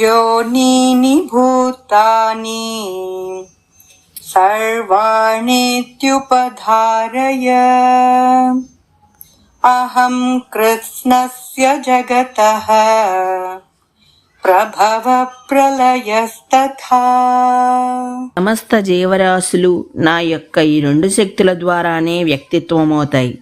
योनीनि भूतानि सर्वाणीत्युपधारय अहं कृत्स्नस्य जगतः ప్రభవప్రలయస్తథా సమస్త జీవరాశులు నా యొక్క ఈ రెండు శక్తుల ద్వారానే వ్యక్తిత్వమవుతాయి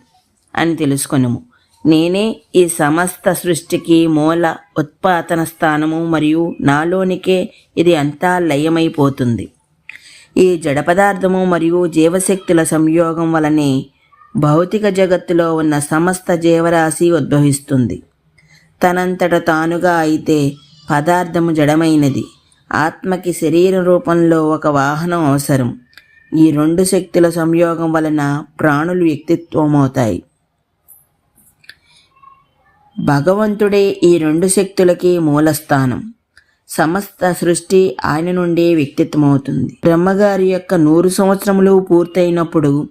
అని తెలుసుకొనుము నేనే ఈ సమస్త సృష్టికి మూల ఉత్పాదన స్థానము మరియు నాలోనికే ఇది అంతా లయమైపోతుంది. ఈ జడ పదార్థము మరియు జీవశక్తుల సంయోగం వలనే భౌతిక జగత్తులో ఉన్న సమస్త జీవరాశి ఉద్భవిస్తుంది. తనంతట తానుగా అయితే పదార్థము జడమైనది. ఆత్మకి శరీర రూపంలో ఒక వాహనం అవసరం. ఈ రెండు శక్తుల సంయోగం వలన ప్రాణులు వ్యక్తిత్వమవుతాయి. భగవంతుడే ఈ రెండు శక్తులకి మూలస్థానం. సమస్త సృష్టి ఆయన నుండే వ్యక్తిత్వమవుతుంది. బ్రహ్మగారి యొక్క నూరు సంవత్సరములు పూర్తయినప్పుడు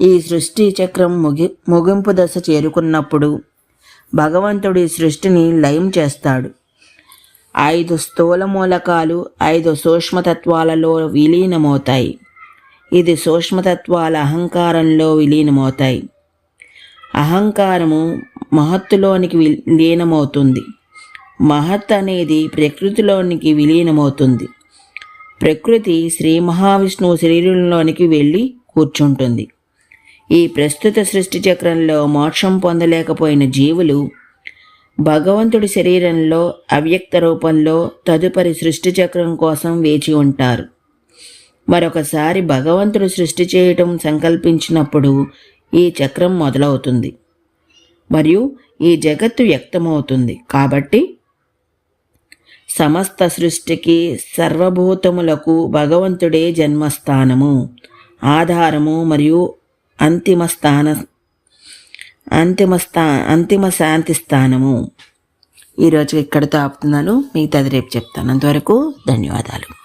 ఈ సృష్టి చక్రం ముగి ముగింపు దశ చేరుకున్నప్పుడు భగవంతుడి సృష్టిని లయం చేస్తాడు. ఐదు స్థూల మూలకాలు ఐదు సూక్ష్మతత్వాలలో విలీనమవుతాయి. ఇది సూక్ష్మతత్వాల అహంకారంలో విలీనమవుతాయి. అహంకారము మహత్తులోనికి విలీనమవుతుంది మహత్ అనేది ప్రకృతిలోనికి విలీనమవుతుంది. ప్రకృతి శ్రీ మహావిష్ణువు శరీరంలోనికి వెళ్ళి కూర్చుంటుంది. ఈ ప్రస్తుత సృష్టి చక్రంలో మోక్షం పొందలేకపోయిన జీవులు భగవంతుడి శరీరంలో అవ్యక్త రూపంలో తదుపరి సృష్టి చక్రం కోసం వేచి ఉంటారు. మరొకసారి భగవంతుడు సృష్టి చేయటం సంకల్పించినప్పుడు ఈ చక్రం మొదలవుతుంది. మరియు ఈ జగత్తు వ్యక్తమవుతుంది. కాబట్టి సమస్త సృష్టికి సర్వభూతములకు భగవంతుడే జన్మస్థానము ఆధారము మరియు అంతిమ స్థాన అంతిమ స్థా అంతిమ శాంతి స్థానము. ఈరోజు ఇక్కడితో ఆపుతున్నాను. మిగతాది రేపు చెప్తాను. అంతవరకు ధన్యవాదాలు.